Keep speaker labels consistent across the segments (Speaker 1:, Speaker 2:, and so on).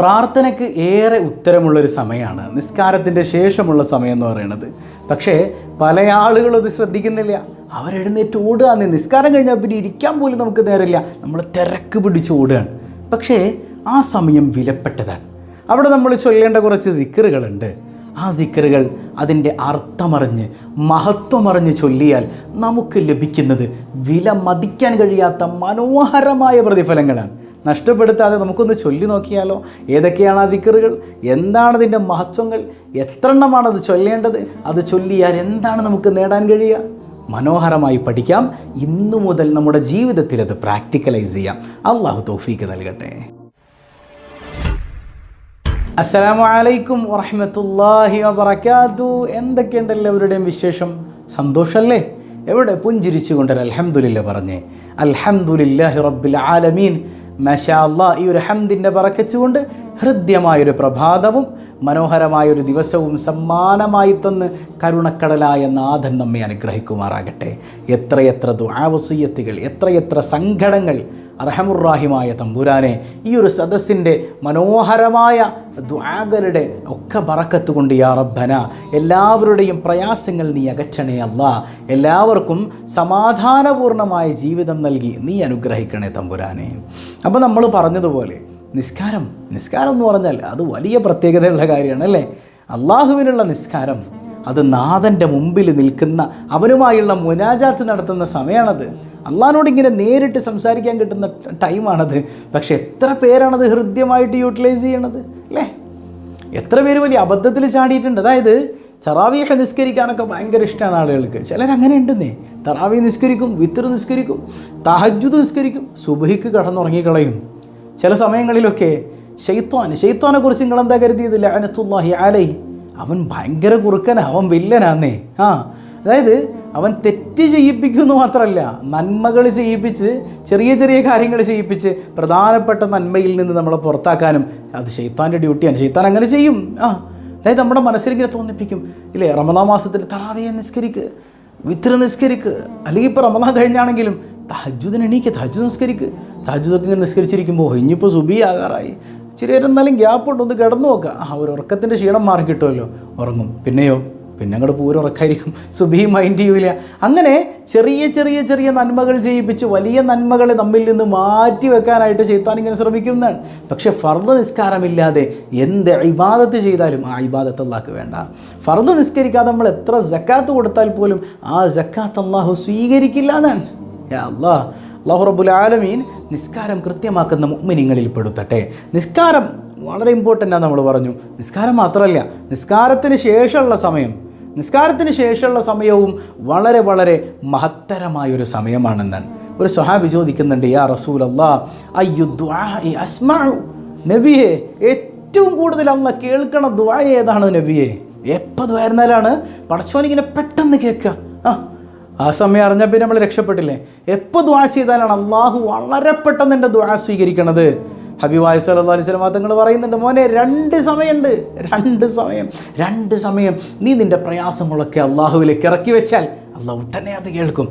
Speaker 1: പ്രാർത്ഥനയ്ക്ക് ഏറെ ഉത്തരമുള്ളൊരു സമയമാണ്. നിസ്കാരത്തിന്റെ ശേഷമുള്ള സമയം എന്ന് പറയുന്നത്. പക്ഷേ പല ആളുകളും അത് ശ്രദ്ധിക്കുന്നില്ല. അവരെഴുന്നേറ്റ് ഓടുകയാണ് നിസ്കാരം കഴിഞ്ഞാൽ പിന്നെ ഇരിക്കാൻ പോലും നമുക്ക് നേരമില്ല. നമ്മൾ തിരക്ക് പിടിച്ച് ഓടുകയാണ്. പക്ഷേ ആ സമയം വിലപ്പെട്ടതാണ്. അവിടെ നമ്മൾ ചൊല്ലേണ്ട കുറച്ച് ദിക്കറുകളുണ്ട്. ആ ദിക്കറുകൾ അതിന്റെ അർത്ഥമറിഞ്ഞ് മഹത്വമറിഞ്ഞ് ചൊല്ലിയാൽ നമുക്ക് ലഭിക്കുന്നത് വില മതിക്കാൻ കഴിയാത്ത മനോഹരമായ പ്രതിഫലങ്ങളാണ്. നഷ്ടപ്പെടുത്താതെ നമുക്കൊന്ന് ചൊല്ലി നോക്കിയാലോ? ഏതൊക്കെയാണ് ആ ദിക്കറുകൾ? എന്താണ് മഹത്വങ്ങൾ? എത്രണ്ണമാണ് അത് ചൊല്ലേണ്ടത്? അത് ചൊല്ലിയാൽ എന്താണ് നമുക്ക് നേടാൻ കഴിയുക? മനോഹരമായി പഠിക്കാം. ഇന്നു മുതൽ നമ്മുടെ ജീവിതത്തിൽ അത് പ്രാക്ടിക്കലൈസ് ചെയ്യാം. അള്ളാഹു തോഫീക്ക് നൽകട്ടെ. അസ്സലാമു അലൈക്കും വറഹ്മത്തുള്ളാഹി വബറകാതു. എന്തൊക്കെയുണ്ട് എല്ലാവരുടെയും വിശേഷം? സന്തോഷമല്ലേ എവിടെ പുഞ്ചിരിച്ചുകൊണ്ട് അലഹമുല്ല പറഞ്ഞേ. അൽഹംദുലില്ലാഹി റബ്ബിൽ ആലമീൻ. മഷാ അല്ലാ ഈ ഒരു ഹംദിന്റെ പറക്കച്ചുകൊണ്ട് ഹൃദ്യമായൊരു പ്രഭാതവും മനോഹരമായൊരു ദിവസവും സമ്മാനമായി തന്ന് കരുണക്കടലായ നാഥൻ നമ്മെ അനുഗ്രഹിക്കുമാറാകട്ടെ. എത്രയെത്ര ദുആവസീയത്തുകൾ എത്രയെത്ര സങ്കടങ്ങൾ അർഹമുറാഹിമായ തമ്പുരാനെ ഈ ഒരു സദസ്സിന്റെ മനോഹരമായ ദ്വാകളുടെ ഒക്കെ ബറക്കത്ത് കൊണ്ട് യാ റബ്ബന എല്ലാവരുടെയും പ്രയാസങ്ങൾ നീ അകറ്റണേ അല്ല എല്ലാവർക്കും സമാധാനപൂർണമായ ജീവിതം നൽകി നീ അനുഗ്രഹിക്കണേ തമ്പുരാനെ. അപ്പോൾ നമ്മൾ പറഞ്ഞതുപോലെ നിസ്കാരം നിസ്കാരം എന്ന് പറഞ്ഞാൽ അത് വലിയ പ്രത്യേകതയുള്ള കാര്യമാണ് അല്ലേ അള്ളാഹുവിനുള്ള നിസ്കാരം അത് നാഥന്റെ മുമ്പിൽ നിൽക്കുന്ന അവനുമായുള്ള മുനാജാത്ത് നടത്തുന്ന സമയമാണത് അള്ളഹാനോട് ഇങ്ങനെ നേരിട്ട് സംസാരിക്കാൻ കിട്ടുന്ന ടൈമാണത്. പക്ഷെ എത്ര പേരാണത് ഹൃദ്യമായിട്ട് യൂട്ടിലൈസ് ചെയ്യണത്? അല്ലേ? എത്ര പേര് വലിയ അബദ്ധത്തിൽ ചാടിയിട്ടുണ്ട്. അതായത് തറാവിയൊക്കെ നിസ്കരിക്കാനൊക്കെ ഭയങ്കര ഇഷ്ടമാണ് ആളുകൾക്ക്. ചിലർ അങ്ങനെ ഉണ്ടെന്നേ. തറാവി നിസ്കരിക്കും വിത്തർ നിസ്കരിക്കും തഹജുദ് നിസ്കരിക്കും സുബഹിക്ക് കടന്നുറങ്ങിക്കളയും. ചില സമയങ്ങളിലൊക്കെ ഷെയ്ത്താൻ ഷെയ്ത്താനെ കുറിച്ച് നിങ്ങൾ എന്താ കരുതിയത്? ലഅനത്തുല്ലാഹി അലൈ അവൻ ഭയങ്കര കുറുക്കനാ അവൻ വില്ലനാന്നേ. ആ അതായത് അവൻ തെറ്റ് ചെയ്യിപ്പിക്കുമെന്ന് മാത്രമല്ല നന്മകൾ ചെയ്യിപ്പിച്ച് ചെറിയ ചെറിയ കാര്യങ്ങൾ ചെയ്യിപ്പിച്ച് പ്രധാനപ്പെട്ട നന്മയിൽ നിന്ന് നമ്മളെ പുറത്താക്കാനും അത് ഷെയ്ത്താന്റെ ഡ്യൂട്ടിയാണ്. ഷെയ്ത്താൻ അങ്ങനെ ചെയ്യും. ആ അതായത് നമ്മുടെ മനസ്സിലിങ്ങനെ തോന്നിപ്പിക്കും. ഇല്ലേ റമദാ മാസത്തിൽ തറാവിയെ നിസ്കരിക്ക് വിത്ര നിസ്കരിക്ക് അല്ലെങ്കിൽ ഇപ്പോൾ റമദാൻ കഴിഞ്ഞാണെങ്കിലും തഹജുദിന് എണീക്ക് തഹജു നിസ്കരിക്ക്. തഹജുദൊക്കെ ഇങ്ങനെ നിസ്കരിച്ചിരിക്കുമ്പോൾ ഇനിയിപ്പോൾ സുബി ആകാറായി. നേരം എന്നാലും ഗ്യാപ്പ് ഉണ്ട്? ഒന്ന് കിടന്നു നോക്കുക ആ ഒരു ഉറക്കത്തിന്റെ ക്ഷീണം മാറി കിട്ടുമല്ലോ ഉറങ്ങും. പിന്നെയോ? പിന്നെ അങ്ങോട്ട് പൂരം ഉറക്കായിരിക്കും സുബി മൈൻഡ് ചെയ്യൂല. അങ്ങനെ ചെറിയ ചെറിയ ചെറിയ നന്മകൾ ചെയ്യിപ്പിച്ച് വലിയ നന്മകളെ നമ്മിൽ നിന്ന് മാറ്റി വെക്കാനായിട്ട് ചെയ്ത്താൻ ഇങ്ങനെ ശ്രമിക്കുന്നതാണ്. പക്ഷേ ഫർദ് നിസ്കാരമില്ലാതെ എന്ത് ഇബാദത്ത് ചെയ്താലും ആ ഇബാദത്ത് അള്ളാഹ്ക്ക് വേണ്ട. ഫർദ് നിസ്കരിക്കാതെ നമ്മൾ എത്ര ജക്കാത്ത് കൊടുത്താൽ പോലും ആ ജക്കാത്ത് അള്ളാഹു സ്വീകരിക്കില്ല എന്നാണ്. അള്ളാഹു റബ്ബുൽ ആലമീൻ നിസ്കാരം കൃത്യമാക്കുന്ന മുഗ്മിനിങ്ങളിൽ പെടുത്തട്ടെ. നിസ്കാരം വളരെ ഇമ്പോർട്ടന്റ് ആണ് നമ്മൾ പറഞ്ഞു. നിസ്കാരം മാത്രമല്ല നിസ്കാരത്തിന് ശേഷമുള്ള സമയം നിസ്കാരത്തിന് ശേഷമുള്ള സമയവും വളരെ വളരെ മഹത്തരമായൊരു സമയമാണെന്നാണ്. ഒരു സ്വഹാബി ചോദിക്കുന്നുണ്ട് യാ റസൂൽ അള്ളാ അയ്യു അസ്മാഉ? നബിയെ ഏറ്റവും കൂടുതൽ അല്ല കേൾക്കണ ദ്വായ ഏതാണ് നബിയെ? എപ്പോൾ ദ്വായിരുന്നാലാണ് പടച്ചോനിങ്ങനെ പെട്ടെന്ന് കേൾക്കുക. ആ ആ സമയം അറിഞ്ഞാൽ പിന്നെ നമ്മൾ രക്ഷപ്പെട്ടില്ലേ? എപ്പോൾ ദ്വാ ചെയ്താലാണ് അള്ളാഹു വളരെ പെട്ടെന്ന് എന്റെ ദ്വാ സ്വീകരിക്കണത്? ഹബീബായ് സല്ലല്ലാഹു അലൈഹി സ്വലം തങ്ങൾ പറയുന്നുണ്ട് മോനെ രണ്ട് സമയമുണ്ട് രണ്ട് സമയം രണ്ട് സമയം. നീ നിന്റെ പ്രയാസങ്ങളൊക്കെ അള്ളാഹുവിലേക്ക് ഇറക്കി വെച്ചാൽ അള്ളാഹ് ഉടനെ അത് കേൾക്കും.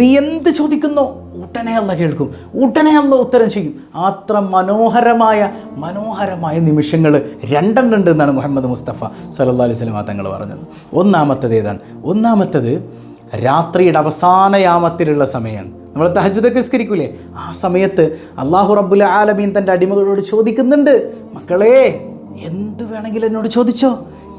Speaker 1: നീ എന്ത് ചോദിക്കുന്നോ ഉടനെ അല്ല കേൾക്കും. ഉടനെ അല്ല ഉത്തരം ചെയ്യും. അത്ര മനോഹരമായ മനോഹരമായ നിമിഷങ്ങൾ രണ്ടെണ്ണം ഉണ്ട് എന്നാണ് മുഹമ്മദ് മുസ്തഫ സല്ലല്ലാഹു അലൈഹി സ്വലം തങ്ങൾ പറഞ്ഞത്. ഒന്നാമത്തത് ഏതാണ്? ഒന്നാമത്തത് രാത്രിയുടെ അവസാനയാമത്തിലുള്ള സമയമാണ് നമ്മൾ തഹജുദൊക്കെ സ്കരിക്കൂലേ ആ സമയത്ത് അള്ളാഹു റബ്ബുൽ ആലമീൻ തന്റെ അടിമകളോട് ചോദിക്കുന്നുണ്ട് മക്കളെ എന്ത് വേണമെങ്കിലും എന്നോട് ചോദിച്ചോ?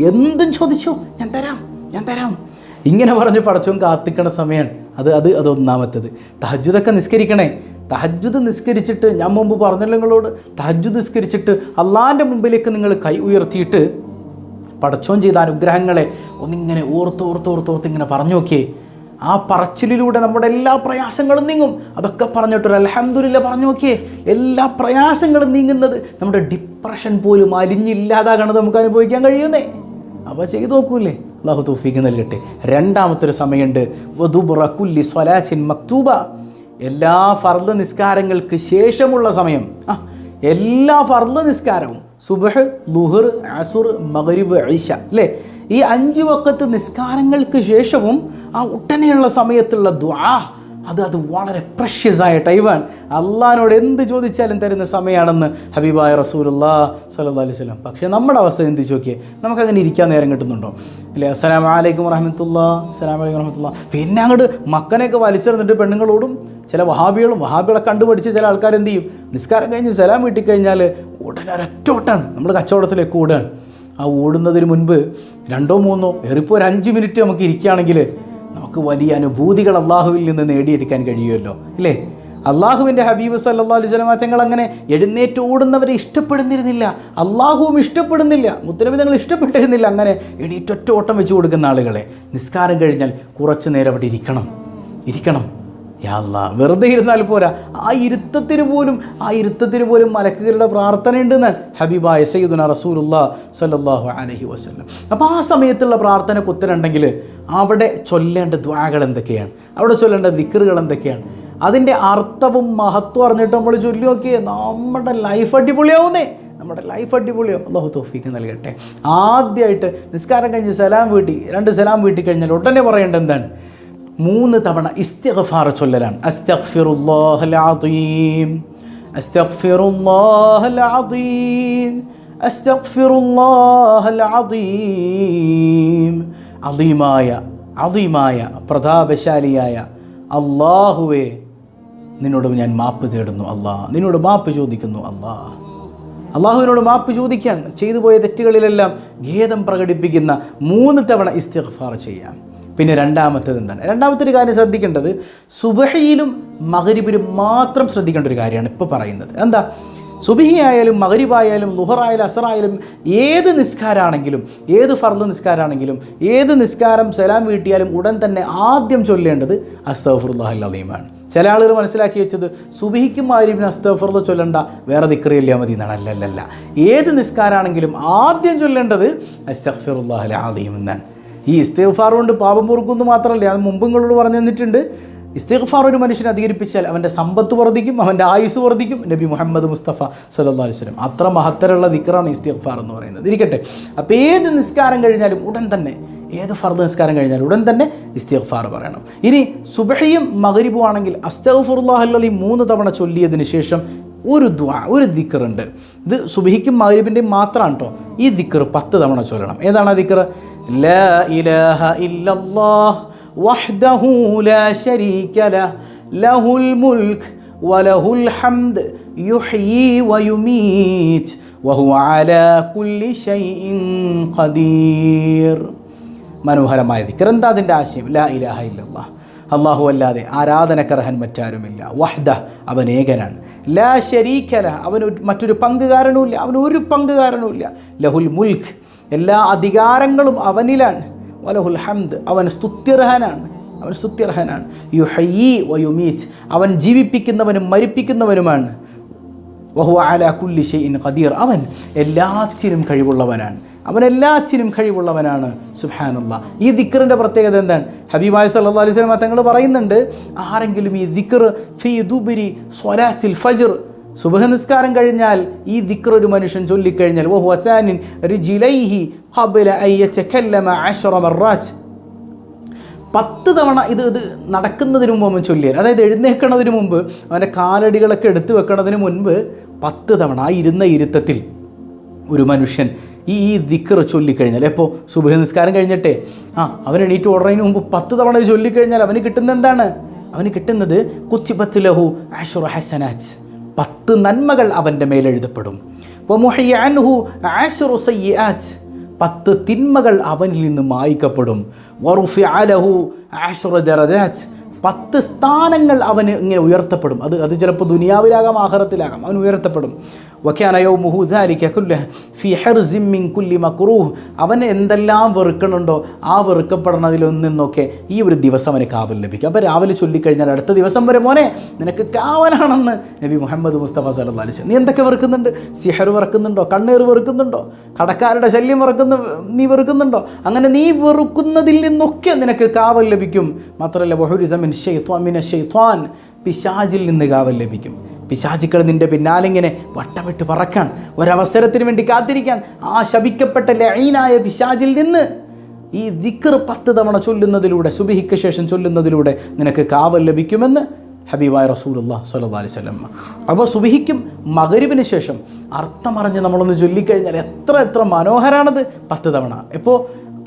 Speaker 1: എന്തും ചോദിച്ചോ? ഞാൻ തരാം ഞാൻ തരാം. ഇങ്ങനെ പറഞ്ഞ് പടച്ചോൻ കാത്തിക്കണ സമയമാണ് അത് അത് അത് ഒന്നാമത്തത്. തഹജുദൊക്കെ നിസ്കരിക്കണേ. തഹജുദ് നിസ്കരിച്ചിട്ട് ഞാൻ മുമ്പ് പറഞ്ഞല്ലോ നിങ്ങളോട്. തഹജുദ് നിസ്കരിച്ചിട്ട് അള്ളാന്റെ മുമ്പിലേക്ക് നിങ്ങൾ കൈ ഉയർത്തിയിട്ട് പടച്ചോൻ ചെയ്ത അനുഗ്രഹങ്ങളെ ഒന്നിങ്ങനെ ഓർത്തോർത്തോർത്തോർത്ത് ഓർത്ത് ഓർത്ത് ഓർത്ത് ഇങ്ങനെ പറഞ്ഞു നോക്കിയേ. ആ പറച്ചിലിലൂടെ നമ്മുടെ എല്ലാ പ്രയാസങ്ങളും നീങ്ങും. അതൊക്കെ പറഞ്ഞിട്ടൊരു അലഹമുല്ല പറഞ്ഞു നോക്കിയേ എല്ലാ പ്രയാസങ്ങളും നീങ്ങുന്നത് നമ്മുടെ ഡിപ്രഷൻ പോലും അലിഞ്ഞില്ലാതാകണത് നമുക്ക് അനുഭവിക്കാൻ കഴിയുന്നേ. അപ്പോൾ ചെയ്തു നോക്കൂലേ? അള്ളാഹു തൗഫീക്ക് നൽകട്ടെ. രണ്ടാമത്തെ ഒരു സമയമുണ്ട് വധുബുറക്കുല്ലി സ്വലാച്ചിൻ മക്തൂബ. എല്ലാ ഫർദ് നിസ്കാരങ്ങൾക്ക് ശേഷമുള്ള സമയം. ആ എല്ലാ ഫർദ് നിസ്കാരവും. സുബഹ് ലുഹർ അസുർ മഗ്രിബ് ഐഷ അല്ലേ? ഈ അഞ്ച് വക്കത്ത് നിസ്കാരങ്ങൾക്ക് ശേഷവും ആ ഉടനെയുള്ള സമയത്തുള്ള ദ്വാ അത് അത് വളരെ പ്രഷ്യസ് ആയ ടൈമാണ്. അള്ളഹാനോട് എന്ത് ചോദിച്ചാലും തരുന്ന സമയമാണെന്ന് ഹബീബായ റസൂലുള്ള സല്ലല്ലാഹു അലൈഹി വസല്ലം. പക്ഷേ നമ്മുടെ അവസ്ഥ എന്ത് നോക്കിയേ നമുക്കങ്ങനെ ഇരിക്കാൻ നേരം കിട്ടുന്നുണ്ടോ? ഇല്ലേ? അസ്സലാം വലൈക്കും വറഹമത്തുള്ള അസ്സലാം വലൈക്കും വറഹമത്തുള്ള പിന്നെ അങ്ങോട്ട് മക്കനെയൊക്കെ വലിച്ചെറിഞ്ഞിട്ട് പെണ്ണുങ്ങളോടും ചില വഹാബികളും വഹാബികളെ കണ്ടുപഠിച്ച് ചില ആൾക്കാർ എന്ത് ചെയ്യും? നിസ്കാരം കഴിഞ്ഞ് സലാം കിട്ടിക്കഴിഞ്ഞാൽ കഴിഞ്ഞാൽ ഉടനെ ഒരൊറ്റ ഓട്ടാണ്. നമ്മൾ കച്ചവടത്തിലേക്ക് ഓടുകയാണ്. ആ ഓടുന്നതിന് മുൻപ് രണ്ടോ മൂന്നോ ഏറിപ്പോൾ ഒരു അഞ്ച് മിനിറ്റ് നമുക്ക് ഇരിക്കുകയാണെങ്കിൽ നമുക്ക് വലിയ അനുഭൂതികൾ അള്ളാഹുവിൽ നിന്ന് നേടിയെടുക്കാൻ കഴിയുമല്ലോ അല്ലേ? അള്ളാഹുവിന്റെ ഹബീബ് സല്ലാ അലൈഹി തങ്ങൾ അങ്ങനെ എഴുന്നേറ്റ് ഓടുന്നവരെ ഇഷ്ടപ്പെടുന്നിരുന്നില്ല അള്ളാഹുവും ഇഷ്ടപ്പെടുന്നില്ല മുത്തരവിധങ്ങൾ ഇഷ്ടപ്പെട്ടിരുന്നില്ല അങ്ങനെ എണീറ്റൊറ്റ ഓട്ടം വെച്ച് കൊടുക്കുന്ന ആളുകളെ നിസ്കാരം കഴിഞ്ഞാൽ കുറച്ച് നേരം അവിടെ ഇരിക്കണം ഇരിക്കണം. യാ അല്ലാ വെറുതെ ഇരുന്നാൽ പോരാ. ആ ഇരുത്തത്തിന് പോലും ആ ഇരുത്തത്തിന് പോലും മലക്കുകളുടെ പ്രാർത്ഥന എന്നാൽ ഹബീബായ സയ്യിദുന റസൂലുള്ള സല്ലാഹു അലഹി വസ്ലം അപ്പോൾ ആ സമയത്തുള്ള പ്രാർത്ഥന കുത്തലുണ്ടെങ്കിൽ അവിടെ ചൊല്ലേണ്ട ദ്വാകൾ എന്തൊക്കെയാണ്? അവിടെ ചൊല്ലേണ്ട ദിക്കറുകൾ എന്തൊക്കെയാണ്? അതിന്റെ അർത്ഥവും മഹത്വം അറിഞ്ഞിട്ട് നമ്മൾ ചൊല്ലി നോക്കിയേ നമ്മുടെ ലൈഫ് അടിപൊളിയാവുന്നേ. നമ്മുടെ ലൈഫ് അടിപൊളിയോ അള്ളാഹു തോഫീക്ക് നൽകട്ടെ. ആദ്യമായിട്ട് നിസ്കാരം കഴിഞ്ഞ് സലാം വീട്ടി രണ്ട് സലാം വീട്ടി കഴിഞ്ഞാൽ ഉടനെ പറയേണ്ടത് എന്താണ്? മൂന്ന് തവണ ഇസ്തിഗ്ഫാർ ചൊല്ലലാണ്. അസ്തഗ്ഫിറുല്ലാഹൽ അദീം അസ്തഗ്ഫിറുല്ലാഹൽ അസ്തഗ്ഫിറുല്ലാഹൽ പ്രതാപശാലിയായ അള്ളാഹുവേ നിന്നോട് ഞാൻ മാപ്പ് തേടുന്നു അള്ളാഹ് നിന്നോട് മാപ്പ് ചോദിക്കുന്നു അള്ളാഹ് അള്ളാഹുവിനോട് മാപ്പ് ചോദിക്കാൻ ചെയ്തു പോയ തെറ്റുകളിലെല്ലാം ഖേദം പ്രകടിപ്പിക്കുന്ന മൂന്ന് തവണ ഇസ്തിഗ്ഫാർ ചെയ്യാം. പിന്നെ രണ്ടാമത്തേത് എന്താണ്? രണ്ടാമത്തെ ഒരു കാര്യം ശ്രദ്ധിക്കേണ്ടത് സുബഹയിലും മകരിബിലും മാത്രം ശ്രദ്ധിക്കേണ്ട ഒരു കാര്യമാണ് ഇപ്പോൾ പറയുന്നത്. എന്താ? സുബിഹി ആയാലും മകരിബായാലും ലുഹറായാലും അസറായാലും ഏത് നിസ്കാരമാണെങ്കിലും ഏത് ഫർദ് നിസ്കാരമാണെങ്കിലും ഏത് നിസ്കാരം സലാം വീട്ടിയാലും ഉടൻ തന്നെ ആദ്യം ചൊല്ലേണ്ടത് അസ്തഫുറുല്ലാഹ് അലീമാണ് ചില ആളുകൾ മനസ്സിലാക്കി വെച്ചത് സുബിഹിക്കും മാരിബിന് അസ്തഫുറുള്ള ചൊല്ലണ്ട വേറെ ദിക്റിയല്ല മതി എന്നാണ്. അല്ലല്ലല്ല. ഏത് നിസ്കാരമാണെങ്കിലും ആദ്യം ചൊല്ലേണ്ടത് അസ്തഫിറുല്ലാഹൽ അലീം എന്നാണ്. ഈ ഇസ്തിഗ്ഫാർ കൊണ്ട് പാപം പൊറുക്കുന്നു മാത്രമല്ല അത് മുമ്പും നിങ്ങളോട് പറഞ്ഞു തന്നിട്ടുണ്ട്. ഇസ്തിഗ്ഫാർ ഒരു മനുഷ്യനെ അധികരിപ്പിച്ചാൽ അവന്റെ സമ്പത്ത് വർദ്ധിക്കും അവന്റെ ആയുസ് വർദ്ധിക്കും. നബി മുഹമ്മദ് മുസ്തഫ സല്ലല്ലാഹു അലൈഹി വസല്ലം അത്ര മഹത്തരമുള്ള ദിക്റാണ് ഇസ്തിഗ്ഫാർ എന്ന് പറയുന്നത്. ഇരിക്കട്ടെ. അപ്പോൾ ഏത് നിസ്കാരം കഴിഞ്ഞാലും ഉടൻ തന്നെ ഏത് ഫർദ് നിസ്കാരം കഴിഞ്ഞാലും ഉടൻ തന്നെ ഇസ്തിഗ്ഫാർ പറയണം. ഇനി സുബഹയും മകരിബും ആണെങ്കിൽ മൂന്ന് തവണ ചൊല്ലിയതിന് ശേഷം ഒരു ദ്വാ ഒരു ദിക്കറുണ്ട് ഇത് സുബിഹിക്കും മൗരിബിന്റെയും മാത്രമാണ് കേട്ടോ ഈ ദിക്കർ പത്ത് തവണ ചൊല്ലണം. ഏതാണ് ആ ദിക്കർ ലാ ഇലാഹ ഇല്ലല്ലാഹ് ലാ ലഹുൽ വലഹുൽ ഹംദ് അലാ കുല്ലി ഷൈഇൻ ഖദീർ. മനോഹരമായ ദിക്കർ എന്താ അതിന്റെ ആശയം? ലാ ഇലാഹ ഇല്ലല്ലാഹ്. അള്ളാഹു അല്ലാതെ ആരാധനക്കർഹൻ മറ്റാരുമില്ല വഹ്ദ അവൻ ഏകനാണ് ലാ ശരീഖല അവൻ മറ്റൊരു പങ്കുകാരനുമില്ല അവൻ ഒരു പങ്കുകാരനുമില്ല. ലഹുൽ മുൽഖ് എല്ലാ അധികാരങ്ങളും അവനിലാണ്. വലഹുൽ ഹംദ് അവൻ സ്തുത്യർഹനാണ്. അവൻ സ്തുത്യർഹനാണ്. യു ഹയ്യി വയുമീച്ച് അവൻ ജീവിപ്പിക്കുന്നവനും മരിപ്പിക്കുന്നവനുമാണ്. വഹു അല കുല്ലി ഷെയ്ൻ ഖദീർ. അവൻ എല്ലാത്തിനും കഴിവുള്ളവനാണ്. അവൻ എല്ലാത്തിനും കഴിവുള്ളവനാണ് സുഹാനുള്ള ഈ ദിക്കറിന്റെ പ്രത്യേകത എന്താണ്? ഹബീബായ് സല്ലാ അലൈഹി സ്വലം തങ്ങൾ പറയുന്നുണ്ട് ആരെങ്കിലും ഈ ദിക്കർ ഫി ദുബിരി സ്വലാത്തിൽ ഫജർ സുബഹ നിസ്കാരം കഴിഞ്ഞാൽ ഈ ദിക്ർ ഒരു മനുഷ്യൻ ചൊല്ലിക്കഴിഞ്ഞാൽ ഓ അസാനിൻ റിജിലൈഹി ഖബല അൻ യതകല്ലമ അശ്റ മർറാത്ത് പത്ത് തവണ ഇത് ഇത് നടക്കുന്നതിന് മുമ്പ് അവൻ ചൊല്ലിയാൽ അതായത് എഴുന്നേൽക്കണതിന് മുമ്പ് അവന്റെ കാലടികളൊക്കെ എടുത്തു വെക്കണതിന് മുൻപ് പത്ത് തവണ ആ ഇരുന്ന ഇരുത്തത്തിൽ ഒരു മനുഷ്യൻ ഈ ഈ ദിക്കർ ചൊല്ലിക്കഴിഞ്ഞാൽ എപ്പോൾ സുബഹ നിസ്കാരം കഴിഞ്ഞിട്ടേ. ആ അവൻ എണീറ്റ് ഓടുന്നതിന് മുമ്പ് പത്ത് തവണ ചൊല്ലിക്കഴിഞ്ഞാൽ അവന് കിട്ടുന്ന എന്താണ്? അവന് കിട്ടുന്നത് കുത്തിബത്ത് ലഹു ആഷുർ ഹസനാജ് പത്ത് നന്മകൾ അവന്റെ മേലെഴുതപ്പെടും വമുഹയ്യാൻഹു ആഷുറു സയ്യാറ്റ് പത്ത് തിന്മകൾ അവനിൽ നിന്ന് മായ്ക്കപ്പെടും. വറുഫി അലഹു ആഷുറ ദറജാറ്റ് പത്ത് സ്ഥാനങ്ങൾ അവന് ഇങ്ങനെ ഉയർത്തപ്പെടും. അത് അത് ചിലപ്പോൾ ദുനിയാവിലാകാം ആഹാരത്തിലാകാം അവൻ ഉയർത്തപ്പെടും. വഖ്യാനയോ മുഹുദാലിക്ക കുല്ല ഫി ഹെർസിമ്മിൻ കുല്ലി മക്രൂഹ് അവൻ എന്തെല്ലാം വെറുക്കണുണ്ടോ ആ വെറുക്കപ്പെടുന്നതിൽ നിന്നൊക്കെ ഈ ഒരു ദിവസം അവന് കാവൽ ലഭിക്കും. അപ്പോൾ രാവിലെ ചൊല്ലിക്കഴിഞ്ഞാൽ അടുത്ത ദിവസം വരെ മോനെ നിനക്ക് കാവലാണെന്ന് നബി മുഹമ്മദ് മുസ്തഫ അലൈഹി വസല്ലം. നീ എന്തൊക്കെ വെറുക്കുന്നുണ്ട്? സിഹർ വെറുക്കുന്നുണ്ടോ? കണ്ണീർ വെറുക്കുന്നുണ്ടോ? കടക്കാരുടെ ശല്യം വെറുക്കുന്ന നീ വെറുക്കുന്നുണ്ടോ? അങ്ങനെ നീ വെറുക്കുന്നതിൽ നിന്നൊക്കെ നിനക്ക് കാവൽ ലഭിക്കും. മാത്രമല്ല ബഹുരിതമിൻ ഷെയ്ത്വാൻ പിശാജിൽ നിന്ന് കാവൽ ലഭിക്കും. പിശാചുക്കൾ നിന്റെ പിന്നാലിങ്ങനെ വട്ടമിട്ട് പറക്കാൻ ഒരവസരത്തിന് വേണ്ടി കാത്തിരിക്കാൻ ആ ശപിക്കപ്പെട്ട ലൈനായ പിശാചിൽ നിന്ന് ഈ ദിക്കർ പത്ത് തവണ ചൊല്ലുന്നതിലൂടെ സുബിഹിക്ക് ശേഷം ചൊല്ലുന്നതിലൂടെ നിനക്ക് കാവൽ ലഭിക്കുമെന്ന് ഹബീബായ റസൂലുള്ള സല്ലല്ലാഹു അലൈഹി വസല്ലം അപ്പോൾ സുബിഹിക്കും മകരുവിന് ശേഷം അർത്ഥമറിഞ്ഞ് നമ്മളൊന്ന് ചൊല്ലിക്കഴിഞ്ഞാൽ എത്ര എത്ര മനോഹരാണത് പത്ത് തവണ. ഇപ്പോൾ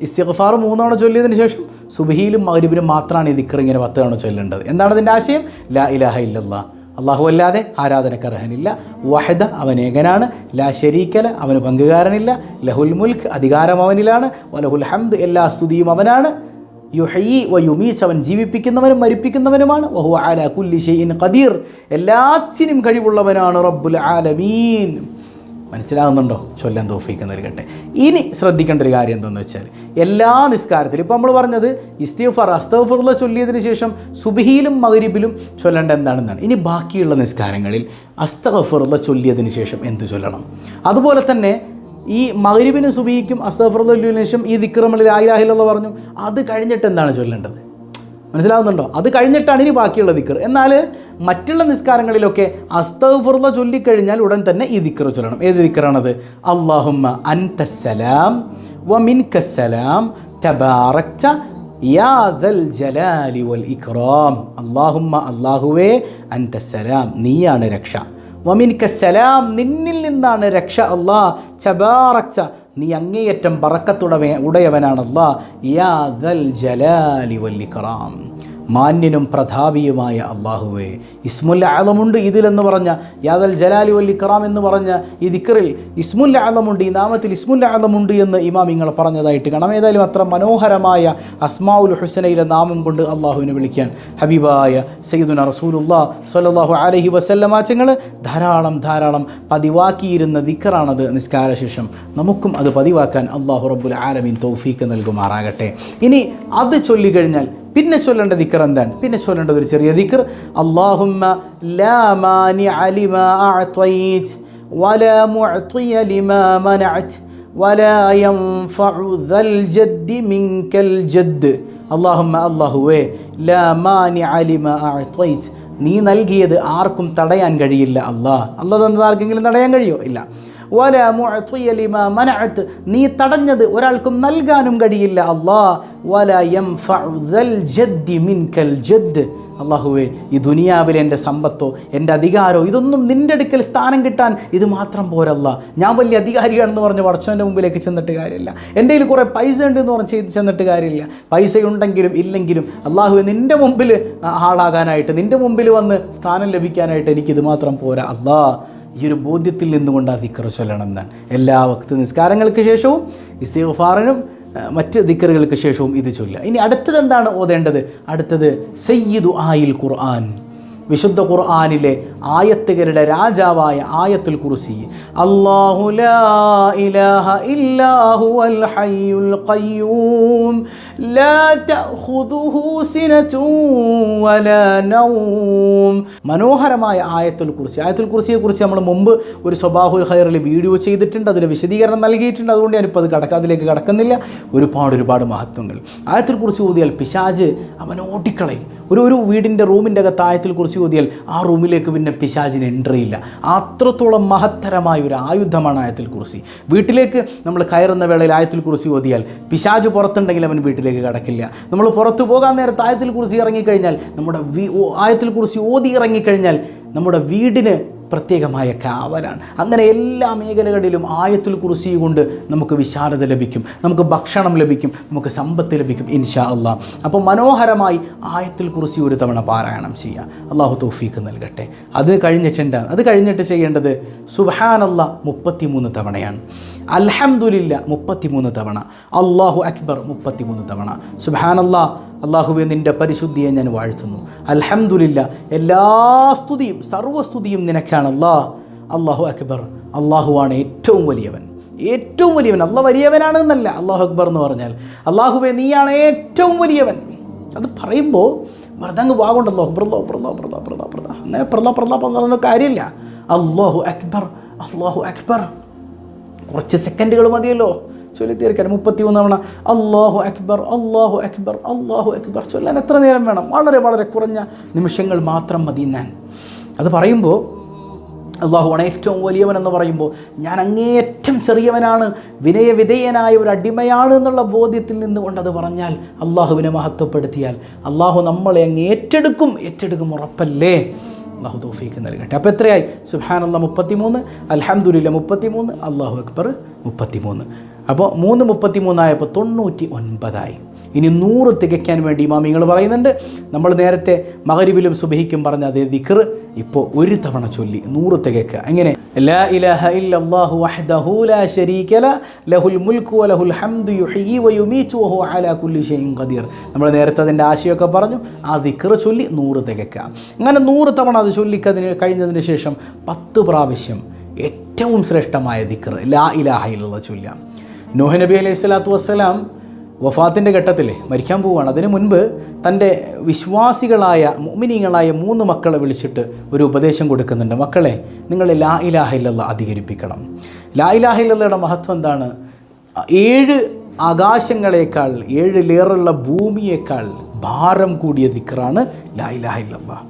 Speaker 1: ഇസ്തിഗ്ഫാർ മൂന്നവണ ചൊല്ലിയതിന് ശേഷം സുബിഹിയിലും മകരുവിനും മാത്രമാണ് ഈ ദിക്കർ ഇങ്ങനെ പത്ത് തവണ ചൊല്ലേണ്ടത്. എന്താണ് ഇതിന്റെ ആശയം? ലാ ഇലാഹ ഇല്ലല്ലാ അള്ളാഹു അല്ലാതെ ആരാധനക്ക് അർഹനില്ല വഹദ അവൻ ഏകനാണ് ലാ ശരീക്കല അവന് പങ്കുകാരനില്ല. ലഹുൽ മുൽക്ക് അധികാരം അവനിലാണ് വലഹുൽ ഹംദ് എല്ലാ സ്തുതിയും അവനാണ്. യുഹയി വ യുമീച്ച് അവൻ ജീവിപ്പിക്കുന്നവനും മരിപ്പിക്കുന്നവനുമാണ്. വഹു ആല കുല്ലി ഷെയ്ൻ ഖദീർ. എല്ലാത്തിനും കഴിവുള്ളവനാണ് റബ്ബുൽ ആലമീൻ. മനസ്സിലാകുന്നുണ്ടോ? ചൊല്ലാൻ തോഫിക്ക് നൽകട്ടെ. ഇനി ശ്രദ്ധിക്കേണ്ട ഒരു കാര്യം എന്തെന്ന് വെച്ചാൽ എല്ലാ നിസ്കാരത്തിലും ഇപ്പോൾ നമ്മൾ പറഞ്ഞത് ഇസ്തീഫർ അസ്തഫറുള്ള ചൊല്ലിയതിന് ശേഷം സുബിഹിയിലും മകരിബിലും ചൊല്ലേണ്ട എന്താണെന്നാണ്. ഇനി ബാക്കിയുള്ള നിസ്കാരങ്ങളിൽ അസ്തഫറുള്ള ചൊല്ലിയതിന് ശേഷം എന്ത് ചൊല്ലണം? അതുപോലെ തന്നെ ഈ മകരിബിനും സുബിഹിക്കും അസ്തഫറുള്ളതിന് ശേഷം ഈ ദിക്രമളിൽ ആയിരാഹിലുള്ള പറഞ്ഞു. അത് കഴിഞ്ഞിട്ട് എന്താണ് ചൊല്ലേണ്ടത്? മനസ്സിലാവുന്നുണ്ടോ? അത് കഴിഞ്ഞിട്ടാണ് ഇനി ബാക്കിയുള്ള ദിക്കർ എന്നാൽ മറ്റുള്ള നിസ്കാരങ്ങളിലൊക്കെ അസ്തഫുറുള്ള ചൊല്ലിക്കഴിഞ്ഞാൽ ഉടൻ തന്നെ ഈ ദിക്കർ ചൊല്ലണം. ഏത് ദിക്കറാണത് അള്ളാഹുമ്മ അൻതസ്സലാം വ മിൻകസ്സലാം തബാറക്ത യാ ദൽ ജലാലി വൽ ഇക്റാം അള്ളാഹുമ്മ അള്ളാഹുവേ അൻതസ്സലാം നീയാണ് രക്ഷ. വമിനിക്ക സലാം നിന്നിൽ നിന്നാണ് രക്ഷ അള്ളാ ചബാറച്ച നീ അങ്ങേയറ്റം പറക്കത്തുടവ ഉടയവനാണല്ലാ യാ ദൽ ജലാലി വല്ലിക്കറാം മാന്യനും പ്രതാപിയുമായ അള്ളാഹുവേ. ഇസ്മുൽ ആലമുണ്ട് ഇതിലെന്ന് പറഞ്ഞ യാദൽ ജലാലി വല്ലി ഇക്റാം എന്ന് പറഞ്ഞ ഈ ദിക്കറിൽ ഇസ്മുൽ ആലമുണ്ട് ഈ നാമത്തിൽ ഇസ്മുൽ ആലമുണ്ട് എന്ന് ഇമാം നിങ്ങൾ പറഞ്ഞതായിട്ട് കാണാം. ഏതായാലും അത്ര മനോഹരമായ അസ്മാഉൽ ഹുസനയിലെ നാമം കൊണ്ട് അള്ളാഹുവിനെ വിളിക്കാൻ ഹബീബായ സയ്യിദുന റസൂലുല്ലാ സ്വല്ലല്ലാഹു അലഹി വസല്ലമാച്ചങ്ങൾ ധാരാളം ധാരാളം പതിവാക്കിയിരുന്ന ദിക്കറാണത് നിസ്കാരശേഷം. നമുക്കും അത് പതിവാക്കാൻ അള്ളാഹു റബ്ബുൽ ആലമീൻ തൗഫീക്ക് നൽകുമാറാകട്ടെ. ഇനി അത് ചൊല്ലിക്കഴിഞ്ഞാൽ പിന്നെ ചൊല്ലേണ്ട ദിക്കർ എന്താണ്? പിന്നെ ചൊല്ലേണ്ടത് ഒരു ചെറിയ ദിക്കർ. അള്ളാഹുമ്മ ലാ മാനി അലിമ അഅ്തൈത് നീ നൽകിയത് ആർക്കും തടയാൻ കഴിയില്ല അല്ലാഹ്. അള്ളാഹ് തന്നത് ആർക്കെങ്കിലും തടയാൻ കഴിയോ? ഇല്ല. വല നീ തടഞ്ഞത് ഒരാൾക്കും നൽകാനും കഴിയില്ല. അള്ളാ അള്ളാഹുവേ ഈ ദുനിയാവിലെ എന്റെ സമ്പത്തോ എന്റെ അധികാരമോ ഇതൊന്നും നിന്റെ അടുക്കൽ സ്ഥാനം കിട്ടാൻ ഇത് മാത്രം പോരല്ല. ഞാൻ വലിയ അധികാരിയാണെന്ന് പറഞ്ഞ് വടച്ചവന്റെ മുമ്പിലേക്ക് ചെന്നിട്ട് കാര്യമില്ല. എന്റെ കയ്യിൽ കുറേ പൈസ ഉണ്ട് എന്ന് പറഞ്ഞ് ചെന്നിട്ട് കാര്യമില്ല. പൈസ ഉണ്ടെങ്കിലും ഇല്ലെങ്കിലും അള്ളാഹുവെ നിന്റെ മുമ്പിൽ ആളാകാനായിട്ട് നിന്റെ മുമ്പിൽ വന്ന് സ്ഥാനം ലഭിക്കാനായിട്ട് എനിക്കിത് മാത്രം പോരാ. അല്ലാ ഈ ഒരു ബോധ്യത്തിൽ നിന്നുകൊണ്ട് ആ ദിക്കർ ചൊല്ലണം എന്നാണ് എല്ലാ വക്ത നിസ്കാരങ്ങൾക്ക് ശേഷവും ഇസ്തിഗ്ഫാറിനും അഹ് മറ്റ് ദിക്കറുകൾക്ക് ശേഷവും ഇത് ചൊല്ലുക. ഇനി അടുത്തത് എന്താണ് ഓതേണ്ടത്? അടുത്തത് സയ്യിദു ആയിൽ ഖുർആൻ. വിശുദ്ധ ഖുർആാനിലെ ആയത്തുകളുടെ രാജാവായ ആയത്തുൽ കുറിസി മനോഹരമായ ആയത്തുൽ കുറിസി ആയത്തുൽ കുറിസിയെ കുറിച്ച് നമ്മൾ മുമ്പ് ഒരു സ്വബാഹുൽ ഹൈറിൽ വീഡിയോ ചെയ്തിട്ടുണ്ട്. അതിൽ വിശദീകരണം നൽകിയിട്ടുണ്ട്. അതുകൊണ്ട് ഞാനിപ്പോൾ അത് കടക്ക അതിലേക്ക് കടക്കുന്നില്ല. ഒരുപാട് ഒരുപാട് മഹത്വങ്ങൾ. ആയത്തുൽ കുറിച്ച് ഊതിയാൽ പിശാജ് അവൻ ഓട്ടിക്കളയും ഒരു ഒരു വീടിന്റെ റൂമിന്റെ അകത്ത് ആയത്തിൽ കുറിച്ച് ഊതിയാൽ ആ റൂമിലേക്ക് പിന്നെ പിശാചിന് എൻട്രി ഇല്ല. അത്രത്തോളം മഹത്തരമായ ഒരു ആയുധമാണ് ആയത്തിൽ കുറിച്ച് വീട്ടിലേക്ക് നമ്മൾ കയറുന്ന വേളയിൽ ആയത്തിൽ കുറിച്ച് ഓതിയാൽ പിശാജ് പുറത്തുണ്ടെങ്കിൽ അവൻ വീട്ടിലേക്ക് കടക്കില്ല. നമ്മൾ പുറത്തു പോകാൻ നേരത്ത് ആയത്തിൽ കുറിച്ച് ഇറങ്ങിക്കഴിഞ്ഞാൽ നമ്മുടെ വി ആയത്തിൽ കുറിച്ച് ഓതി ഇറങ്ങിക്കഴിഞ്ഞാൽ നമ്മുടെ വീടിന് പ്രത്യേകമായ കാവലാണ്. അങ്ങനെ എല്ലാ മേഖലകളിലും ആയത്തിൽ കുറിസി കൊണ്ട് നമുക്ക് വിശാലത ലഭിക്കും. നമുക്ക് ഭക്ഷണം ലഭിക്കും. നമുക്ക് സമ്പത്ത് ലഭിക്കും ഇൻഷാ അള്ളാഹ് അപ്പോൾ മനോഹരമായി ആയത്തിൽ കുറിസി ഒരു തവണ പാരായണം ചെയ്യുക അള്ളാഹു തൗഫീക്ക് നൽകട്ടെ. അത് കഴിഞ്ഞിട്ടുണ്ട് അത് കഴിഞ്ഞിട്ട് ചെയ്യേണ്ടത് സുബഹാനല്ല മുപ്പത്തിമൂന്ന് തവണയാണ്. അൽഹംദുലില്ല മുപ്പത്തിമൂന്ന് തവണ. അള്ളാഹു അക്ബർ മുപ്പത്തിമൂന്ന് തവണ. സുബഹാനല്ലാ അള്ളാഹുവെ നിന്റെ പരിശുദ്ധിയെ ഞാൻ വാഴ്ത്തുന്നു. അൽഹംദുലില്ല എല്ലാ സ്തുതിയും സർവസ്തുതിയും നിനക്കാണ് അല്ലാ അള്ളാഹു അക്ബർ അള്ളാഹുവാണ് ഏറ്റവും വലിയവൻ. ഏറ്റവും വലിയവൻ. അള്ളാഹ് വലിയവനാണെന്നല്ല അള്ളാഹു അക്ബർ എന്ന് പറഞ്ഞാൽ. അള്ളാഹുബെ നീയാണ് ഏറ്റവും വലിയവൻ. അത് പറയുമ്പോൾ വെറുതെ അങ്ങ് വാഗുണ്ടല്ലോ പ്രതോ പ്രതോ പ്രതോ പ്രതോ പ്രത അങ്ങനെ പ്രതോ പ്രതോ പറഞ്ഞ കാര്യമില്ല. അള്ളാഹു അക്ബർ അള്ളാഹു അക്ബർ. കുറച്ച് സെക്കൻഡുകൾ മതിയല്ലോ. ചൊല്ലി തീർക്കാൻ മുപ്പത്തി മൂന്ന് തവണ അള്ളാഹു അക്ബർ അള്ളാഹു അക്ബർ അള്ളാഹു അക്ബർ ചൊല്ലാൻ എത്ര നേരം വേണം? വളരെ വളരെ കുറഞ്ഞ നിമിഷങ്ങൾ മാത്രം മതി ഞാൻ. അത് പറയുമ്പോൾ അള്ളാഹുവാണ് ഏറ്റവും വലിയവൻ എന്ന് പറയുമ്പോൾ ഞാൻ അങ്ങേയറ്റം ചെറിയവനാണ് വിനയവിധേയനായ ഒരു അടിമയാണ് എന്നുള്ള ബോധ്യത്തിൽ നിന്നുകൊണ്ട് അത് പറഞ്ഞാൽ അള്ളാഹുവിനെ മഹത്വപ്പെടുത്തിയാൽ അള്ളാഹു നമ്മളെ അങ്ങ് ഏറ്റെടുക്കും ഏറ്റെടുക്കും ഉറപ്പല്ലേ? അള്ളാഹു തോഫീക്ക് നൽകട്ടെ. അപ്പോൾ എത്രയായി? സുഹാനല്ല മുപ്പത്തിമൂന്ന് അലഹമുല്ല മുപ്പത്തിമൂന്ന് അള്ളാഹു അക്ബർ മുപ്പത്തിമൂന്ന്. അപ്പോൾ മൂന്ന് മുപ്പത്തി മൂന്നായപ്പോൾ തൊണ്ണൂറ്റി ഒൻപതായി ഇനി നൂറ് തികയ്ക്കാൻ വേണ്ടി ഇമാമിങ്ങൾ പറയുന്നുണ്ട്. നമ്മൾ നേരത്തെ മകരിബിലും സുബഹിക്കും പറഞ്ഞ അതേ ദിക്കർ ഇപ്പോൾ ഒരു തവണ ചൊല്ലി നൂറ് തികയ്ക്ക്. അങ്ങനെ ലാ ഇലാഹ ഇല്ലല്ലാഹു വഹ്ദഹു ലാ ശരീക ലഹുൽ ഹംദു വഹു അലാ കുല്ലി നമ്മൾ നേരത്തെ അതിന്റെ ആശയമൊക്കെ പറഞ്ഞു ആ ദിക്കർ ചൊല്ലി നൂറ് തികയ്ക്കുക അങ്ങനെ നൂറ് തവണ അത് ചൊല്ലിക്കതിന് കഴിഞ്ഞതിന് ശേഷം പത്ത് പ്രാവശ്യം ഏറ്റവും ശ്രേഷ്ഠമായ ദിക്കർ ലാ ഇലാഹ ചൊല്ലാം നോഹ് നബി അലൈഹി സ്വലാത്തു വസ്സലാം വഫാത്തിന്റെ ഘട്ടത്തിൽ മരിക്കാൻ പോവുകയാണ് അതിനു മുൻപ് തന്റെ വിശ്വാസികളായ മുമിനീങ്ങളായ മൂന്ന് മക്കളെ വിളിച്ചിട്ട് ഒരു ഉപദേശം കൊടുക്കുന്നുണ്ട്. മക്കളെ നിങ്ങൾ ലാ ഇലാഹ ഇല്ലല്ല അധികരിപ്പിക്കണം. ലാ ഇലാഹില്ലയുടെ മഹത്വം എന്താണ്? ഏഴ് ആകാശങ്ങളേക്കാൾ ഏഴ് ലേറുള്ള ഭൂമിയേക്കാൾ ഭാരം കൂടിയ ദിക്കറാണ് ലാ ഇലാഹില്ല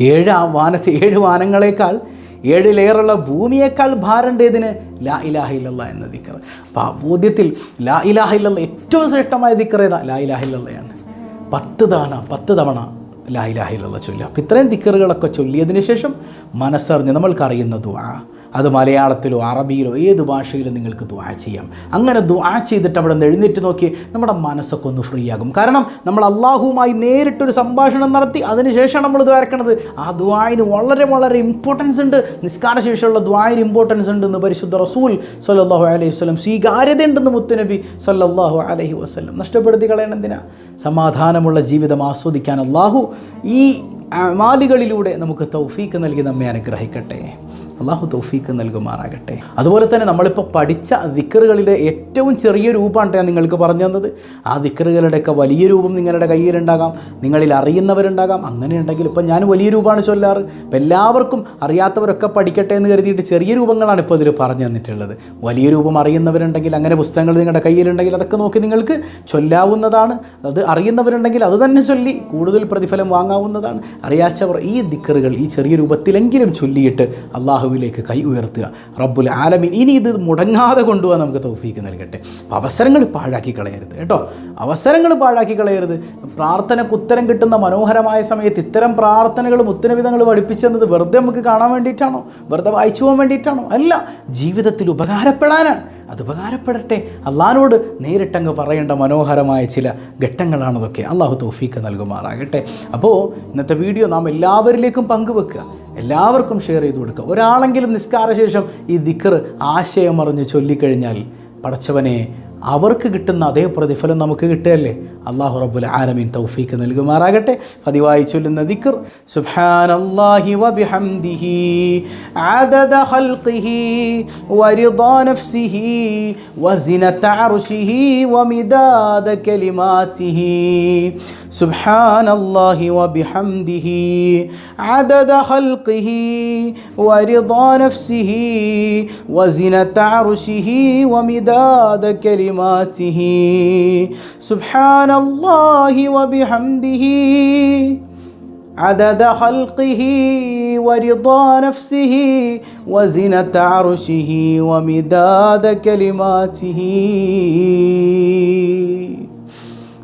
Speaker 1: ഏഴ് വാനത്തെ ഏഴ് വാനങ്ങളേക്കാൾ ഏഴ് ലെയറുള്ള ഭൂമിയേക്കാൾ ഭാരണ്ടേതിന് ലാ ഇലാഹില്ല എന്ന ദിക്കർ അപ്പോൾ ആ ബോധ്യത്തിൽ ലാ ഇലാഹില്ല ഏറ്റവും ശ്രേഷ്ഠമായ ദിക്കർ ഏതാ? ലാ ഇലാഹില്ലയാണ് പത്ത് തവണ പത്ത് തവണ ലാ ഇലാഹില്ല ചൊല്ലുക. അപ്പോൾ ഇത്രയും ദിക്കറുകളൊക്കെ ചൊല്ലിയതിന് ശേഷം മനസ്സറിഞ്ഞ് നമ്മൾക്കറിയുന്ന ദുആ. അത് മലയാളത്തിലോ അറബിയിലോ ഏത് ഭാഷയിലും നിങ്ങൾക്ക് ദുആ ചെയ്യാം. അങ്ങനെ ദുആ ചെയ്തിട്ട് അവിടെ നിന്ന് എഴുന്നേറ്റ് നോക്കി നമ്മുടെ മനസ്സൊക്കെ ഒന്ന് ഫ്രീ ആകും. കാരണം നമ്മൾ അള്ളാഹുവുമായി നേരിട്ടൊരു സംഭാഷണം നടത്തി അതിനുശേഷം നമ്മൾ ദ്വാരക്കണത് ആ ദ്വായിന് വളരെ വളരെ ഇമ്പോർട്ടൻസ് ഉണ്ട്. നിസ്കാര ശേഷിയുള്ള ദ്വായിന് ഇമ്പോർട്ടൻസ് ഉണ്ടെന്ന് പരിശുദ്ധ റസൂൽ സല്ലാഹു അലൈഹി വസ്ലം സ്വീകാര്യത ഉണ്ടെന്ന് മുത്തുനബി സല്ലാഹു അലൈഹി വസ്ലം നഷ്ടപ്പെടുത്തി കളയണം എന്തിനാ? സമാധാനമുള്ള ജീവിതം ആസ്വദിക്കാൻ അള്ളാഹു ഈ അമാലികളിലൂടെ നമുക്ക് തൗഫീക്ക് നൽകി നമ്മെ അനുഗ്രഹിക്കട്ടെ. അള്ളാഹു തൗഫീക്ക് നൽകുമാറാകട്ടെ. അതുപോലെ തന്നെ നമ്മളിപ്പോൾ പഠിച്ച ദിക്കറുകളിലെ ഏറ്റവും ചെറിയ രൂപമാണ് ഞാൻ നിങ്ങൾക്ക് പറഞ്ഞു തന്നത്. ആ ദിക്കറുകളുടെയൊക്കെ വലിയ രൂപം നിങ്ങളുടെ കയ്യിലുണ്ടാകാം നിങ്ങളിൽ അറിയുന്നവരുണ്ടാകാം. അങ്ങനെ ഉണ്ടെങ്കിൽ ഇപ്പം ഞാൻ വലിയ രൂപമാണ് ചൊല്ലാറ്. ഇപ്പം എല്ലാവർക്കും അറിയാത്തവരൊക്കെ പഠിക്കട്ടെ എന്ന് കരുതിയിട്ട് ചെറിയ രൂപങ്ങളാണ് ഇപ്പോൾ ഇതിൽ പറഞ്ഞു തന്നിട്ടുള്ളത്. വലിയ രൂപം അറിയുന്നവരുണ്ടെങ്കിൽ അങ്ങനെ പുസ്തകങ്ങൾ നിങ്ങളുടെ കയ്യിലുണ്ടെങ്കിൽ അതൊക്കെ നോക്കി നിങ്ങൾക്ക് ചൊല്ലാവുന്നതാണ്. അത് അറിയുന്നവരുണ്ടെങ്കിൽ അത് തന്നെ ചൊല്ലി കൂടുതൽ പ്രതിഫലം വാങ്ങാവുന്നതാണ്. അറിയാച്ചവർ ഈ ദിക്കറുകൾ ഈ ചെറിയ രൂപത്തിലെങ്കിലും ചൊല്ലിയിട്ട് അള്ളാഹുവിലേക്ക് കൈ ഉയർത്തുക. റബ്ബുൽ ആലമീൻ. ഇനി ഇത് മുടങ്ങാതെ കൊണ്ടുപോകാൻ നമുക്ക് തൗഫീക്ക് നൽകട്ടെ. അപ്പോൾ അവസരങ്ങൾ പാഴാക്കി കളയരുത് കേട്ടോ. അവസരങ്ങൾ പാഴാക്കി കളയരുത്. പ്രാർത്ഥനയ്ക്ക് ഉത്തരം കിട്ടുന്ന മനോഹരമായ സമയത്ത് ഇത്തരം പ്രാർത്ഥനകളും ഉത്തരവിധങ്ങൾ പഠിപ്പിച്ചെന്നത് വെറുതെ നമുക്ക് കാണാൻ വേണ്ടിയിട്ടാണോ? വെറുതെ വായിച്ചു പോകാൻ വേണ്ടിയിട്ടാണോ? അല്ല ജീവിതത്തിൽ ഉപകാരപ്പെടാനാണ്. അത് ഉപകാരപ്പെടട്ടെ. അള്ളഹാനോട് നേരിട്ടങ്ങ് പറയേണ്ട മനോഹരമായ ചില ഘട്ടങ്ങളാണതൊക്കെ. അള്ളാഹു തൗഫീക്ക് നൽകുമാറാകട്ടെ. അപ്പോൾ ഇന്നത്തെ വീഡിയോ നാം എല്ലാവരിലേക്കും പങ്കുവെക്കുക. എല്ലാവർക്കും ഷെയർ ചെയ്ത് കൊടുക്കുക ഒരാളെങ്കിലും നിസ്കാരശേഷം ഈ ദിക്കർ ആശയമറിഞ്ഞ് ചൊല്ലിക്കഴിഞ്ഞാൽ പടച്ചവനെ അവർക്ക് കിട്ടുന്ന അതേ പ്രതിഫലം നമുക്ക് കിട്ടുകയല്ലേ? അള്ളാഹു റബ്ബുൽ ആലമീൻ തൗഫീക്ക് നൽകുമാറാകട്ടെ. പതിവായി ചൊല്ലുന്ന ദിക്കർ വമിദാദ കലിമാതിഹി سبحان الله وبحمده عدد خلقه ورضا نفسه وزنة عرشه ومداد كلماته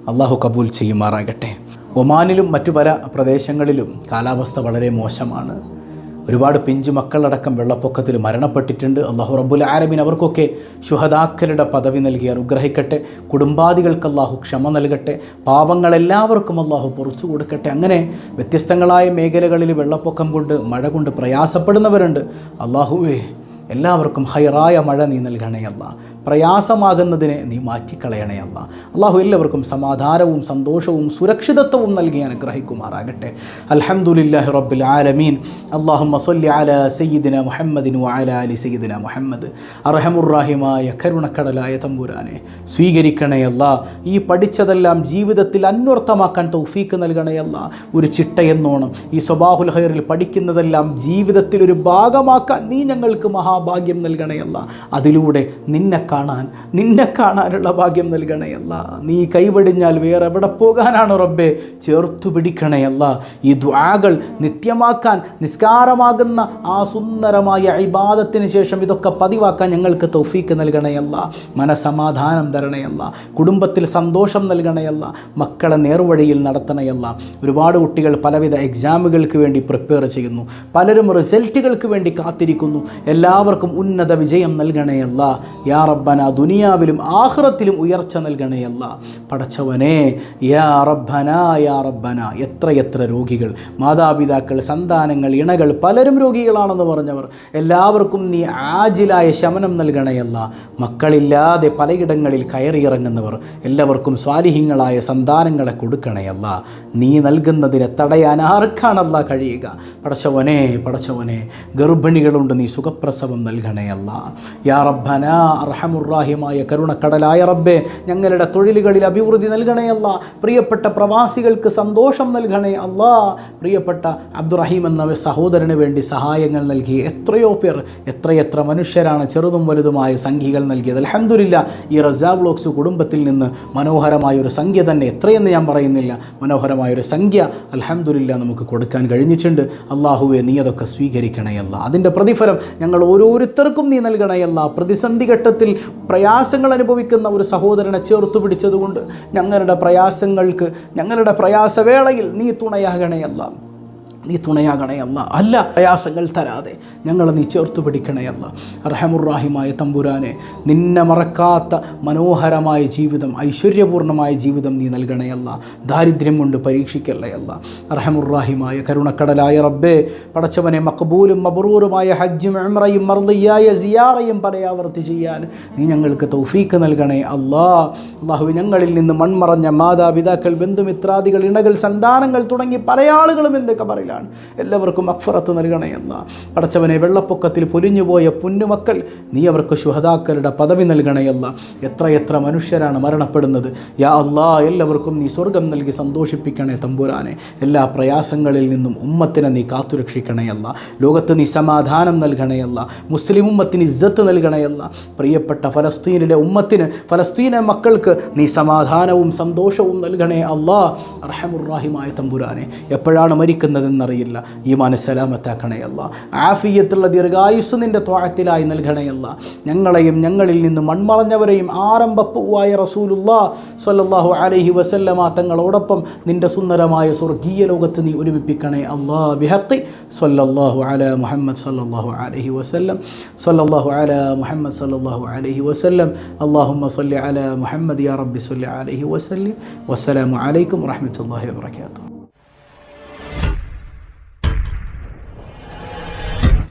Speaker 1: അള്ളാഹു കബൂൽ ചെയ്യുമാറാകട്ടെ ഒമാനിലും മറ്റു പല പ്രദേശങ്ങളിലും കാലാവസ്ഥ വളരെ മോശമാണ് ഒരുപാട് പിഞ്ചു മക്കളടക്കം വെള്ളപ്പൊക്കത്തിൽ മരണപ്പെട്ടിട്ടുണ്ട്. അള്ളാഹു റബ്ബുൽ ആലമീൻ അവർക്കൊക്കെ ശുഹദാക്കരുടെ പദവി നൽകി അനുഗ്രഹിക്കട്ടെ. കുടുംബാദികൾക്ക് അള്ളാഹു ക്ഷമ നൽകട്ടെ. പാപങ്ങളെല്ലാവർക്കും അള്ളാഹു പൊറിച്ചു കൊടുക്കട്ടെ. അങ്ങനെ വ്യത്യസ്തങ്ങളായ മേഖലകളിൽ വെള്ളപ്പൊക്കം കൊണ്ട് മഴ കൊണ്ട് പ്രയാസപ്പെടുന്നവരുണ്ട്. അള്ളാഹുവേ എല്ലാവർക്കും ഹൈറായ മഴ നീ നൽകണേ അല്ല പ്രയാസമാകുന്നതിനെ നീ മാറ്റിക്കളയണേ അല്ല. അള്ളാഹു എല്ലാവർക്കും സമാധാനവും സന്തോഷവും സുരക്ഷിതത്വവും നൽകി അനുഗ്രഹിക്കുമാറാകട്ടെ. അൽഹംദുലില്ലാഹി റബ്ബിൽ ആലമീൻ. അള്ളാഹു മസൊല്ലി അല സയ്യിദിന മുഹമ്മദിനു അല അലി സയ്യിദിന മുഹമ്മദ്. അറഹമുറാഹിമായ കരുണക്കടലായ തമ്പുരാനെ സ്വീകരിക്കണേ അല്ല. ഈ പഠിച്ചതെല്ലാം ജീവിതത്തിൽ അന്വർത്ഥമാക്കാൻ തൗഫീക്ക് നൽകണേ ഒരു ചിട്ടയെന്നോണം ഈ സ്വബാഹുൽ ഹൈറിൽ പഠിക്കുന്നതെല്ലാം ജീവിതത്തിൽ ഒരു ഭാഗമാക്കാൻ നീ ഞങ്ങൾക്ക് മഹാഭാഗ്യം നൽകണേ അതിലൂടെ നിന്നെ കാണാൻ നിന്നെ കാണാനുള്ള ഭാഗ്യം നൽകണയല്ല നീ കൈവടിഞ്ഞാൽ വേറെ എവിടെ പോകാനാണ് റബ്ബെ? ചേർത്തു പിടിക്കണയല്ല ഈ ദ്വാകൾ നിത്യമാക്കാൻ നിസ്കാരമാകുന്ന ആ സുന്ദരമായ ഇബാദത്തിന് ശേഷം ഇതൊക്കെ പതിവാക്കാൻ ഞങ്ങൾക്ക് തൗഫീക്ക് നൽകണയല്ല മനസമാധാനം തരണയല്ല കുടുംബത്തിൽ സന്തോഷം നൽകണയല്ല മക്കളെ നേർവഴിയിൽ നടത്തണയല്ല ഒരുപാട് കുട്ടികൾ പലവിധ എക്സാമുകൾക്ക് വേണ്ടി പ്രിപ്പയർ ചെയ്യുന്നു. പലരും റിസൾട്ടുകൾക്ക് വേണ്ടി കാത്തിരിക്കുന്നു. എല്ലാവർക്കും ഉന്നത വിജയം നൽകണയല്ല യാ റബ്ബന ദുനിയാവിലും ആഹ്റത്തിലും ഉയർച്ച നൽകണയല്ല പടച്ചവനെ യാ റബ്ബന യാ റബ്ബന. എത്രയെത്ര രോഗികൾ മാതാപിതാക്കൾ സന്താനങ്ങൾ ഇണകൾ പലരും രോഗികളാണെന്ന് പറഞ്ഞവർ എല്ലാവർക്കും നീ ആജിലായ ശമനം നൽകണയല്ല മക്കളില്ലാതെ പലയിടങ്ങളിൽ കയറിയിറങ്ങുന്നവർ എല്ലാവർക്കും സ്വാലിഹ്യങ്ങളായ സന്താനങ്ങളെ കൊടുക്കണയല്ല നീ നൽകുന്നതിനെ തടയാൻ ആർക്കാണല്ല കഴിയുക? പടച്ചവനെ പടച്ചവനെ ഗർഭിണികളുണ്ട് നീ സുഖപ്രസവം നൽകണയല്ല യാ റബ്ബന അർഹമുറാഹിമായ കരുണക്കടലായ റബ്ബെ ഞങ്ങളുടെ തൊഴിലുകളിൽ അഭിവൃദ്ധി നൽകണേ അല്ല. പ്രിയപ്പെട്ട പ്രവാസികൾക്ക് സന്തോഷം നൽകണേ അല്ലാ. പ്രിയപ്പെട്ട അബ്ദുറഹീം എന്ന സഹോദരന് വേണ്ടി സഹായങ്ങൾ നൽകി. എത്രയോ പേർ എത്രയെത്ര മനുഷ്യരാണ് ചെറുതും വലുതുമായ സംഖ്യകൾ നൽകിയത്. അലഹന്ദില്ല ഈ റസാ വ്ലോഗ്സ് കുടുംബത്തിൽ നിന്ന് മനോഹരമായ ഒരു സംഖ്യ തന്നെ. എത്രയെന്ന് ഞാൻ പറയുന്നില്ല. മനോഹരമായ ഒരു സംഖ്യ അലഹമുല്ല നമുക്ക് കൊടുക്കാൻ കഴിഞ്ഞിട്ടുണ്ട്. അള്ളാഹുവെ നീ അതൊക്കെ സ്വീകരിക്കണേ അല്ല. അതിന്റെ പ്രതിഫലം ഞങ്ങൾ ഓരോരുത്തർക്കും നീ നൽകണേ അല്ല. പ്രതിസന്ധി ഘട്ടത്തിൽ പ്രയാസങ്ങൾ അനുഭവിക്കുന്ന ഒരു സഹോദരനെ ചേർത്ത് പിടിച്ചതുകൊണ്ട് ഞങ്ങളുടെ പ്രയാസങ്ങൾക്ക് ഞങ്ങളുടെ പ്രയാസവേളയിൽ നീ തുണയാകണയല്ല നീ തുണയാകണയല്ല അല്ല. പ്രയാസങ്ങൾ തരാതെ ഞങ്ങളെ നീ ചേർത്ത് പിടിക്കണയല്ല റഹമുറാഹിമായ തമ്പുരാനെ നിന്നെ മറക്കാത്ത മനോഹരമായ ജീവിതം ഐശ്വര്യപൂർണമായ ജീവിതം നീ നൽകണയല്ല ദാരിദ്ര്യം കൊണ്ട് പരീക്ഷിക്കല്ലയല്ല റഹമുറാഹിമായ കരുണക്കടലായ റബ്ബേ പടച്ചവനെ മക്ബൂലും മബറൂറുമായ ഹജ്ജും എമ്രയും മർദിയായ സിയാറയും പലയാവർത്തി ചെയ്യാൻ നീ ഞങ്ങൾക്ക് തൗഫീക്ക് നൽകണേ അല്ലാ. അള്ളാഹു ഞങ്ങളിൽ നിന്ന് മൺമറഞ്ഞ മാതാപിതാക്കൾ ബന്ധുമിത്രാദികൾ ഇണകൾ സന്താനങ്ങൾ തുടങ്ങി പല ആളുകളും എന്തൊക്കെ പറയിലാണ് എല്ലാവർക്കും അക്ഫറത്ത് നൽകണയല്ല പടച്ചവനെ വെള്ളപ്പൊക്കത്തിൽ പൊലിഞ്ഞുപോയ പുന്നുമക്കൾ നീ അവർക്ക് ശുഹതാക്കളുടെ പദവി നൽകണയല്ല എത്ര എത്ര മനുഷ്യരാണ് മരണപ്പെടുന്നത്. യാ അല്ലാ എല്ലാവർക്കും നീ സ്വർഗം നൽകി സന്തോഷിപ്പിക്കണേ തമ്പുരാനെ. എല്ലാ പ്രയാസങ്ങളിൽ നിന്നും ഉമ്മത്തിനെ നീ കാത്തുരക്ഷിക്കണയല്ല ലോകത്ത് നീ സമാധാനം നൽകണയല്ല മുസ്ലിം ഉമ്മത്തിന് ഇജ്ജത്ത് നൽകണയല്ല പ്രിയപ്പെട്ട ഫലസ്തീനിലെ ഉമ്മത്തിന് ഫലസ്തീനെ മക്കൾക്ക് നീ സമാധാനവും സന്തോഷവും നൽകണേ അള്ളാ റഹമുറാഹിമായ തമ്പുരാനെ എപ്പോഴാണ് മരിക്കുന്നതെന്നറിയില്ല ഈ മനസ്സലാമത്താക്കണയല്ല ആഫിയത്തുള്ള ദീർഘായുസ് നിന്റെ തോഴത്തിലായി നൽകണയല്ല ഞങ്ങളെയും ഞങ്ങളിൽ നിന്ന് മൺമറഞ്ഞവരെയും ആരംഭപ്പുവായ റസൂലുള്ള സ്വല്ലല്ലാഹു അലഹി വസല്ലമ തങ്ങളോടൊപ്പം നിന്റെ സുന്ദരമായ സ്വർഗീയ ലോകത്ത് നീ ഒരുമിപ്പിക്കണേ അള്ളാ ബിഹത്തി സല്ലല്ലാഹു അല മുഹമ്മദ് സല്ലല്ലാഹു അലഹി വസല്ലം. സല്ലല്ലാഹു അല മുഹമ്മദ് സല്ലല്ലാഹു അലഹി വസല്ലം. അല്ലാഹുമ്മ സല്ലി അല മുഹമ്മദ് യാ റബ്ബി സല്ലി അലഹി വസല്ലി. വസ്സലാമു അലൈക്കും വറഹ്മത്തുള്ളാഹി വബറകാതുഹു.